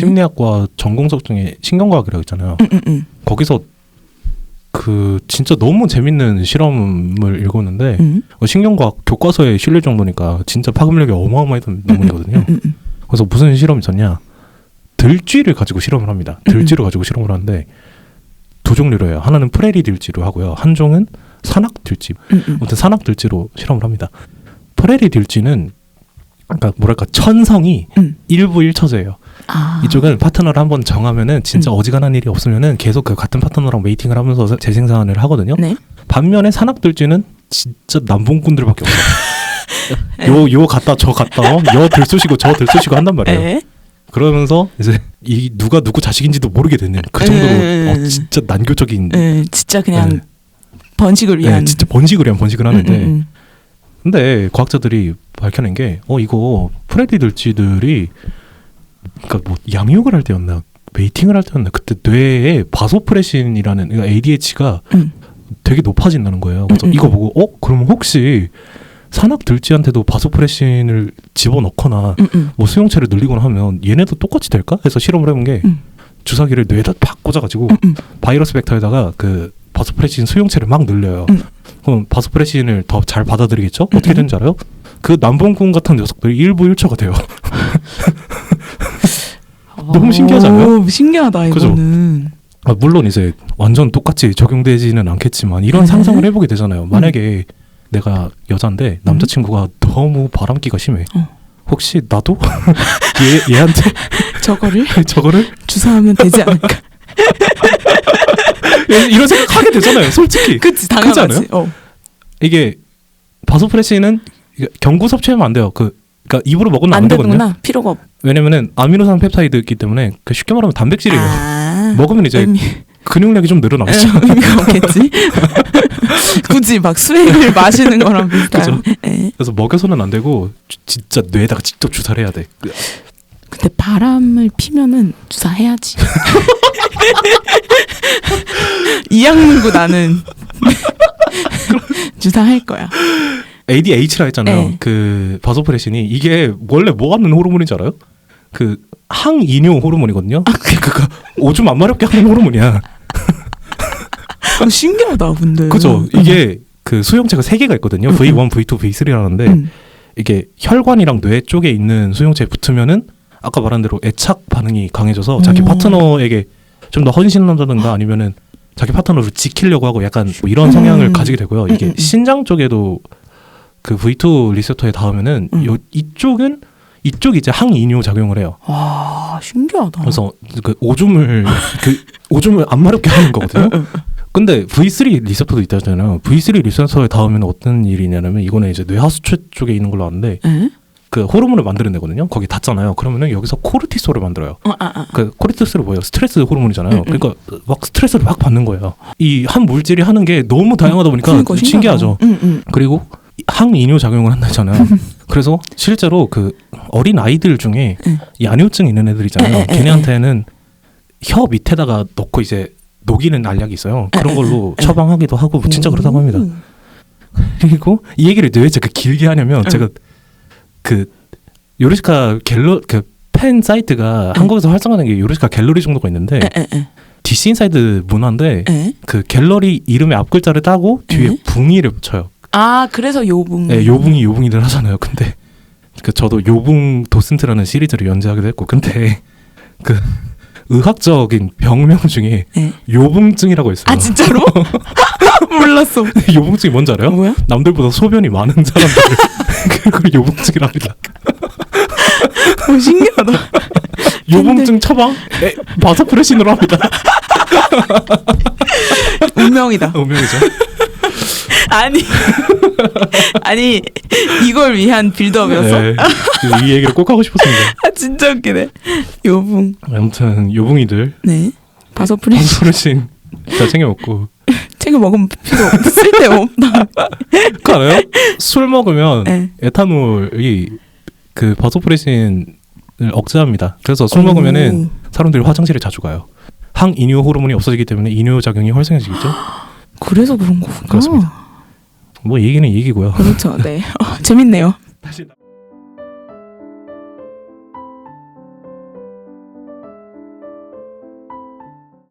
심리학과 전공석 중에 신경과학이라고 있잖아요. 음, 음, 음. 거기서 그 진짜 너무 재밌는 실험을 읽었는데 음. 어, 신경과학 교과서에 실릴 정도니까 진짜 파급력이 어마어마했던 논문이거든요. 그래서 무슨 실험이 있었냐? 들쥐를 가지고 실험을 합니다. 음, 들쥐를 가지고 실험을 하는데 두 종류로 해요. 하나는 프레리 들쥐로 하고요. 한 종은 산악 들쥐. 아무튼 산악 들쥐로 실험을 합니다. 프레리 들쥐는 그러니까 뭐랄까 천성이 음. 일부 일처제예요. 아. 이쪽은 파트너를 한번 정하면은 진짜 음. 어지간한 일이 없으면은 계속 그 같은 파트너랑 웨이팅을 하면서 재생산을 하거든요. 네. 반면에 산악들쥐는 진짜 남봉꾼들밖에 없어. 요요 갔다 저 갔다 어? 여 들쑤시고 저 들쑤시고 한단 말이에요. 에? 그러면서 이제 이 누가 누구 자식인지도 모르게 되는 그 정도로 음. 어, 진짜 난교적인 에, 진짜 그냥 네. 번식을 네, 위한. 진짜 번식을 위한 번식을 하는데 음, 음, 근데 과학자들이 밝혀낸 게 어 이거 프레디 들쥐들이 그러니까 뭐 양육을 할 때였나 웨이팅을 할 때였나 그때 뇌에 바소프레신이라는 그러니까 ADH가 음. 되게 높아진다는 거예요. 그래서 음, 음. 이거 보고 어 그러면 혹시 산악 들쥐한테도 바소프레신을 집어넣거나 음, 음. 뭐 수용체를 늘리거나 하면 얘네도 똑같이 될까? 해서 실험을 해본 게 음. 주사기를 뇌에다 팍 꽂아가지고. 바이러스 벡터에다가 그 바소프레신 수용체를 막 늘려요. 음. 그럼 바소프레신을 더 잘 받아들이겠죠? 어떻게 음. 되는지 알아요? 그 남봉꾼 같은 녀석들이 일부 일처가 돼요. 너무 신기하지 않아요? 오, 신기하다? 이거는. 아, 물론 이제 완전 똑같이 적용되지는 않겠지만 이런 네. 상상을 해보게 되잖아요. 만약에 내가 여잔데 남자친구가 너무 바람기가 심해. 어. 혹시 나도 얘 얘한테 저거를 저거를 주사하면 되지 않을까? 이런 생각 하게 되잖아요. 솔직히 그치 당연하지. 어. 이게 바소프레신은 이게 경구 섭취하면 안 돼요. 그 그러니까 입으로 먹으면 안, 안 되거든요. 되는구나. 필요가 없. 왜냐면은 아미노산 펩타이드이기 때문에 그 쉽게 말하면 단백질이에요. 아. 먹으면 이제 의미, 근육량이 좀 늘어나겠죠. 의미가 없겠지. 굳이 막 수액을 마시는 거랑 비슷한. 그죠. 예. 그래서 먹여서는 안 되고 주- 진짜 뇌에다가 직접 주사를 해야 돼. 그- 근데 바람을 피면은 주사해야지. 이약 물고 나는 주사할 거야. ADH라 했잖아요. 네. 그 바소프레신이 이게 원래 뭐 하는 호르몬인지 알아요? 그 항이뇨 호르몬이거든요. 아, 그러니까 오줌 안 마렵게 하는 호르몬이야. 어, 신기하다, 근데. 그죠? 이게 그 수용체가 세 개가 있거든요. 음, V1, V2, V3라는데 음. 이게 혈관이랑 뇌 쪽에 있는 수용체에 붙으면은 아까 말한 대로 애착 반응이 강해져서 자기 오. 파트너에게 좀 더 헌신한다든가 아니면은 자기 파트너를 지키려고 하고 약간 뭐 이런 성향을 음. 가지게 되고요. 이게 음, 음, 음. 신장 쪽에도 그 V2 리셉터에 닿으면은 음. 요 이쪽은 이쪽이 이제 항이뇨 작용을 해요. 와, 신기하다. 그래서 그 오줌을 그 오줌을 안 마렵게 하는 거거든요. 근데 V3 리셉터도 있다잖아요. V3 리셉터에 닿으면 어떤 일이냐면 이거는 이제 뇌하수체 쪽에 있는 걸로 아는데 에? 그 호르몬을 만드는 데거든요. 거기 닿잖아요. 그러면은 여기서 코르티솔을 만들어요. 어, 아, 아. 그 코르티솔이 뭐예요? 스트레스 호르몬이잖아요. 음, 음. 그러니까 막 스트레스를 막 받는 거예요. 이 한 물질이 하는 게 너무 다양하다 보니까 그러니까 신기하죠. 응, 응. 그리고 항이뇨 작용을 한다잖아요. 그래서 실제로 그 어린 아이들 중에 응. 야뇨증 있는 애들 있잖아요. 에, 에, 에, 걔네한테는 혀 밑에다가 넣고 이제 녹이는 알약이 있어요. 그런 걸로 에. 처방하기도 하고 뭐 진짜 그렇다고 합니다. 음. 그리고 이 얘기를 왜 제가 길게 하냐면 응. 제가 그 요리스카 갤러 그팬 사이트가 응. 한국에서 활성화된 게 요리스카 갤러리 정도가 있는데. DC 인사이드 문화인데 에? 그 갤러리 이름의 앞 글자를 따고 뒤에 응. 붕이를 붙여요. 아, 그래서 요붕. 네, 요붕이 요붕이들 하잖아요. 근데 그 저도 요붕 도슨트라는 시리즈를 연재하기도 했고 근데 그 의학적인 병명 중에 에. 요붕증이라고 있어요. 아, 진짜로? 몰랐어. 요붕증이 뭔지 알아요? 뭐야? 남들보다 소변이 많은 사람들 그걸 요붕증이랍니다. 어, 신기하다. 요붕증 처방 에, 바사프레신으로 합니다. 운명이다. 운명이죠. 아니. 아니, 이걸 위한 빌드업이었어? 네, 이 얘기를 꼭 하고 싶었습니다. 아, 진짜 웃기네. 요붕. 아무튼 요붕이들 네. 바소프린 바사프레신 다 챙겨 먹고 챙겨 먹으면 필요 없, 쓸데 없다. 그 알아요? 술 먹으면 네. 에탄올이 그 바소프레신을 억제합니다. 그래서 술 먹으면은 사람들이 화장실에 자주 가요. 항 이뇨 호르몬이 없어지기 때문에 이뇨 작용이 활성해지겠죠. 그래서 그런 거구나. 그렇습니다. 뭐 얘기는 얘기고요. 그렇죠. 네. 어, 재밌네요.